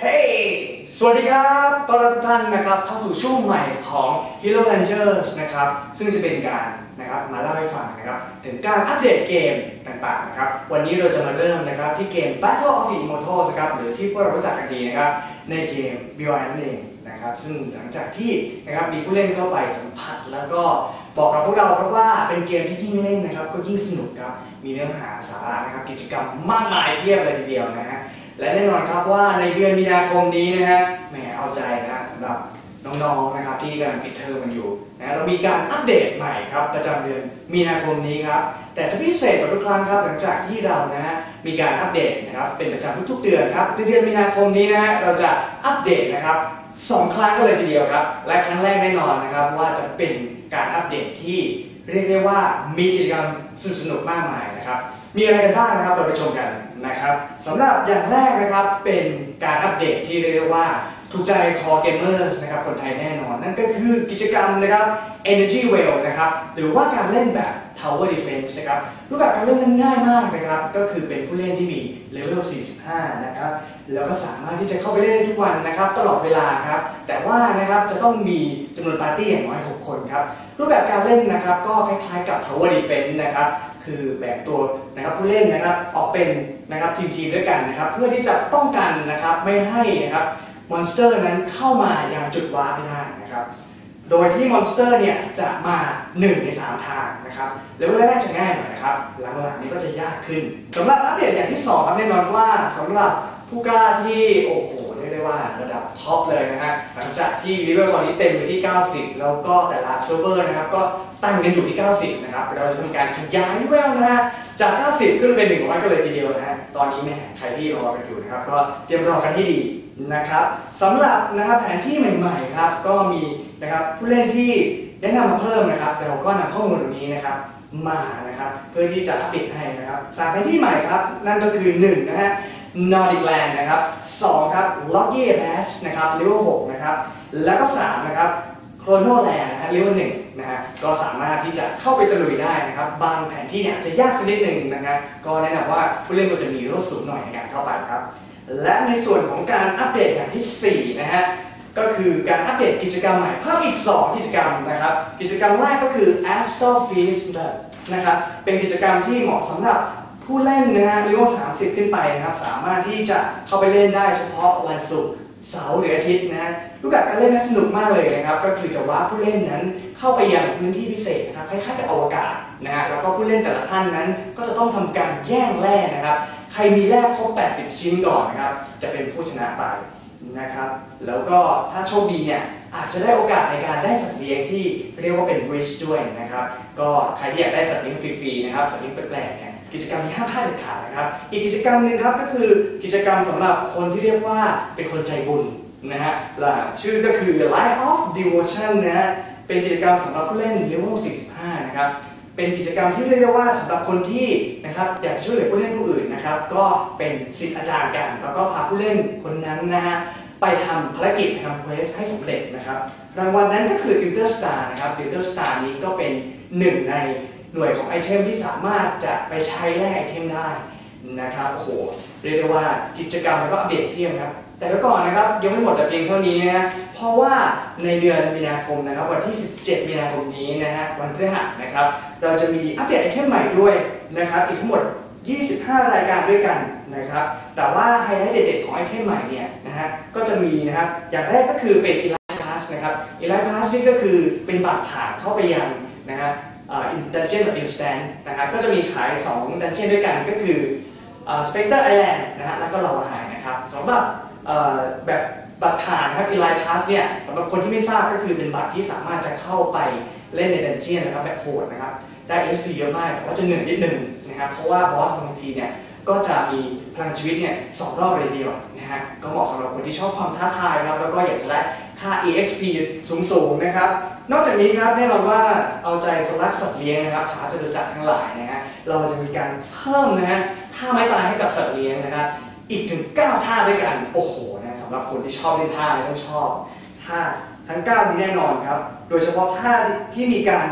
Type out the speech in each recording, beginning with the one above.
เฮ้สวัสดีครับต้อนรับทุกท่านนะครับเข้าสู่ช่วงใหม่ของ Hero Rangers นะครับ ซึ่งจะเป็นการนะครับมาเล่าให้ฟังนะครับ ถึงการอัปเดตเกมต่างๆนะครับ วันนี้เราจะมาเริ่มนะครับที่เกม Battle of Immortals นะครับ หรือที่พวกเรารู้จักกันดีนะครับ ในเกม BOI นั่นเองนะครับ ซึ่งหลังจากที่นะครับมีผู้เล่นเข้าไปสัมผัส แล้วก็บอกกับพวกเราครับว่าเป็นเกมที่ยิ่งเล่นนะครับ ก็ยิ่งสนุกครับ มีเนื้อหาสาระนะครับ กิจกรรมมากมายเพียบเลยทีเดียวนะฮะ และแน่นอนครับว่าในเดือนมีนาคมนี้นะฮะแหมเอาใจนะสำหรับน้องๆนะครับที่กำลังปิดเทอมกันอยู่นะเรามีการอัปเดตใหม่ครับประจำเดือนมีนาคมนี้ครับแต่จะพิเศษกว่าทุกครั้งครับหลังจากที่เรานะฮะมีการอัปเดตนะครับเป็นประจำทุกๆเดือนครับในเดือนมีนาคมนี้นะฮะเราจะอัปเดตนะครับสองครั้งกันเลยทีเดียวครับ และครั้งแรกแน่นอนนะครับว่าจะเป็นการอัปเดตที่เรียกได้ว่ามีกิจกรรมสนุกๆมากมาย นะครับ มีอะไรกันบ้างนะครับเราไปชมกันนะครับสำหรับอย่างแรกนะครับเป็นการอัปเดตที่เรียกว่าถูกใจคอเกมเมอร์นะครับคนไทยแน่นอน นั่นก็คือกิจกรรมนะครับ Energy Well นะครับหรือว่าการเล่นแบบ Tower Defense นะครับรูปแบบการเล่นนั้นง่ายมากนะครับ ก็คือเป็นผู้เล่นที่มีเลเวล 45 นะครับแล้วก็สามารถที่จะเข้าไปเล่นได้ทุกวันนะครับ ตลอดเวลาครับ แต่ว่านะครับจะต้องมีจำนวนปาร์ตี้อย่างน้อย 6 คนครับ รูปแบบการเล่นนะครับก็คล้ายๆกับ Tower Defense นะครับ คือแบ่งตัวนะครับผู้เล่นนะครับออกเป็นนะครับทีมๆด้วยกันนะครับ เพื่อที่จะป้องกันนะครับไม่ให้นะครับมอนสเตอร์นั้นเข้ามายังจุดวาร์ปไม่ได้นะครับ โดยที่มอนสเตอร์เนี่ยจะมา 1 ใน 3 ทางนะครับแล้วแรกๆจะง่ายหน่อยนะครับ หลังๆนี้ก็จะยากขึ้นสำหรับอัปเดตอย่างที่2ครับแน่นอนว่าสำหรับผู้กล้าที่โอ้โห ว่าระดับท็อปเลยนะฮะหลังจากที่เลเวลตอนนี้เต็มไปที่ 90 แล้วก็แต่ละเซิร์ฟเวอร์นะครับก็ตั้งกันอยู่ที่ 90 นะครับ เราจะทำการขยายเลเวลนะฮะจาก 90 ขึ้นเป็น100กันเลยทีเดียวนะฮะตอนนี้แม่ใครที่รอกันอยู่นะครับก็เตรียมรอกันที่ดีนะครับสำหรับนะครับแผนที่ใหม่ๆครับก็มีนะครับผู้เล่นที่แนะนำมาเพิ่มนะครับเราก็นำข้อมูลตรงนี้นะครับมานะครับเพื่อที่จะอัปเดตให้นะครับสามแผนที่ใหม่ครับนั่นก็คือ1นะฮะ Nordic Land นะครับ2ครับ Loggy Pass นะครับ Level 6นะครับแล้วก็3นะครับ Chrono Land นะฮะ Level 1นะฮะก็สามารถที่จะเข้าไปตะลุยได้นะครับ บางแผนที่เนี่ยจะยากสักนิดหนึ่งนะฮะก็แนะนำว่าผู้เล่นก็จะมีรถสูงหน่อยในการเข้าไปครับ และในส่วนของการอัปเดตอย่างที่4นะฮะก็คือการอัปเดตกิจกรรมใหม่เพิ่มอีก 2 กิจกรรมนะครับ กิจกรรมแรกก็คือ Astro Feast นะครับเป็นกิจกรรมที่เหมาะสำหรับ ผู้เล่นนะฮะเลเวล30 ขึ้นไปนะครับสามารถที่จะเข้าไปเล่นได้เฉพาะวันศุกร์เสาร์หรืออาทิตย์นะฮะรูปแบบการเล่นนั้นสนุกมากเลยนะครับ ก็คือจะว่าผู้เล่นนั้นเข้าไปยังพื้นที่พิเศษนะครับคล้ายๆกับอวกาศนะฮะแล้วก็ผู้เล่นแต่ละท่านนั้น ก็จะต้องทำการแย่งแร่นะครับ ใครมีแร่ครบ 80 ชิ้นก่อนนะครับ จะเป็นผู้ชนะไปนะครับ แล้วก็ถ้าโชคดีเนี่ยอาจจะได้โอกาสในการได้สัตว์เลี้ยงที่เรียกว่าเป็น wish ด้วยนะครับ ก็ใครที่อยากได้สัตว์เลี้ยงฟรีๆนะครับสัตว์เลี้ยงแปลกๆเนี่ย กิจกรรมนี้ห้ามพลาดเด็ดขาดนะครับ อีกกิจกรรมหนึ่งครับก็คือกิจกรรมสำหรับคนที่เรียกว่าเป็นคนใจบุญนะฮะและชื่อก็คือ Life of Devotion นะฮะเป็นกิจกรรมสำหรับผู้เล่น level 45 นะครับเป็นกิจกรรมที่เรียกได้ว่าสำหรับคนที่นะครับอยากจะช่วยเหลือผู้เล่นผู้อื่นนะครับก็เป็นศิษย์อาจารย์กัน แล้วก็พาผู้เล่นคนนั้นนะฮะไปทำภารกิจทำเควสให้สำเร็จนะครับรางวัลนั้นก็คือ Tutor Star นะครับ Tutor Star นี้ก็เป็นหนึ่งใน หน่วยของไอเทมที่สามารถจะไปใช้แลกไอเทมได้นะครับโอ้โหเรียกได้ว่ากิจกรรมแล้วก็อัปเดตเพียงครับแต่ก่อนนะครับยังไม่หมดแต่เพียงเท่านี้นะเพราะว่าในเดือนมีนาคมนะครับวันที่ 17 มีนาคมนี้นะฮะวันพฤหัสนะครับเราจะมีอัปเดตไอเทมใหม่ด้วยนะครับอีกทั้งหมด 25 รายการด้วยกันนะครับแต่ว่าไฮไลท์เด็ดๆของไอเทมใหม่เนี่ยนะฮะก็จะมีนะครับอย่างแรกก็คือเป็น Elite Pass นะครับ Elite Pass นี่ก็คือเป็นบัตรผ่านเข้าไปยังนะฮะ ดันเจียนกับ Instant นะครับก็จะมีขาย 2 ดันเจียนด้วยกันก็คือ Spectre Island นด์นะฮะแล้วก็ลาวาไฮนะครับสำหรับแบบบัตรผ่านนะครับ Elite Pass เนี่ยสำหรับคนที่ไม่ทราบก็คือเป็นบัตรที่สามารถจะเข้าไปเล่นในดันเจียนนะครับแบบโหดนะครับได้ SP เยอะมากแต่ว่าจะเหนื่อยนิดนึงนะครับเพราะว่าบอสบางทีเนี่ยก็จะมีพลังชีวิตเนี่ยสองรอบเลยเดียวนะฮะก็เหมาะสำหรับคนที่ชอบความท้าทายครับแล้วก็อยากจะได้ ค่า EXP สูงๆนะครับ นอกจากนี้ครับแน่นอนว่าเอาใจคนรักสัตว์เลี้ยงนะครับขาจะจัดทั้งหลายนะฮะเราจะมีการเพิ่มนะฮะท่าไม้ตายให้กับสัตว์เลี้ยงนะครับอีกถึง 9 ท่าด้วยกันโอ้โหนะสำหรับคนที่ชอบเล่นท่าต้องชอบท่าทั้ง9นี้แน่นอนครับ โดยเฉพาะท่าที่มีการ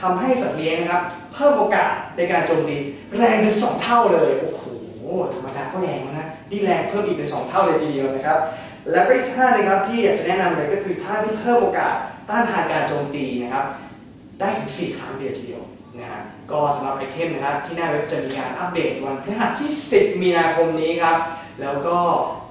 ทำให้สัตว์เลี้ยงนะครับเพิ่มโอกาสในการโจมตีแรงเป็นสองเท่าเลยโอ้โหธรรมดาก็แรงแล้วนะนี่แรงเพิ่มอีกเป็นสองเท่าเลยทีเดียวนะครับ แล้วก็อีกท่าหนึงครับที่อยากจะแนะนำเลยก็คือท่าที่เพิ่มโอกาสต้านทานการโจมตีนะครับ ได้ถึง4ครั้งเดียวทีเดียวนะฮะก็สำหรับไอเทมนะครับที่หน้าเว็บจะมีการอัปเดตวันพฤหัสที่ 10 มีนาคมนี้ครับ แล้วก็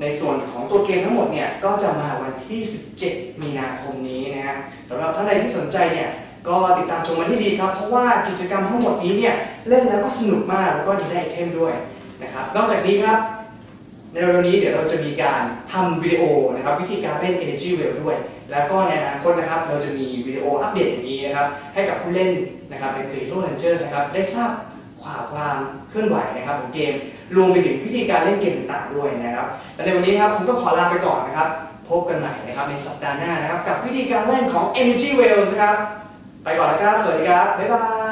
ในส่วนของตัวเกมทั้งหมดเนี่ยก็จะมาวันที่ 17 มีนาคมนี้นะฮะสำหรับท่านใดที่สนใจเนี่ยก็ติดตามชมมันที่ดีครับ เพราะว่ากิจกรรมทั้งหมดนี้เนี่ยเล่นแล้วก็สนุกมากแล้วก็ดีได้ไอเทมด้วยนะครับนอกจากนี้ครับ ในเร็วๆนี้เดี๋ยวเราจะมีการทำวิดีโอนะครับวิธีการเล่น Energy Well ด้วย แล้วก็ในอนาคตนะครับเราจะมีวิดีโออัปเดตอย่างนี้นะครับให้กับผู้เล่นนะครับใน Hero Rangers นะครับได้ทราบความความเคลื่อนไหวนะครับของเกม รวมไปถึงวิธีการเล่นเกมต่างๆด้วยนะครับและในวันนี้ครับผมต้องขอลาไปก่อนนะครับพบกันใหม่นะครับในสัปดาห์หน้านะครับกับวิธีการเล่นของ Energy w e l l นะครับไปก่อนนะครับ สวัสดีครับ บ๊ายบาย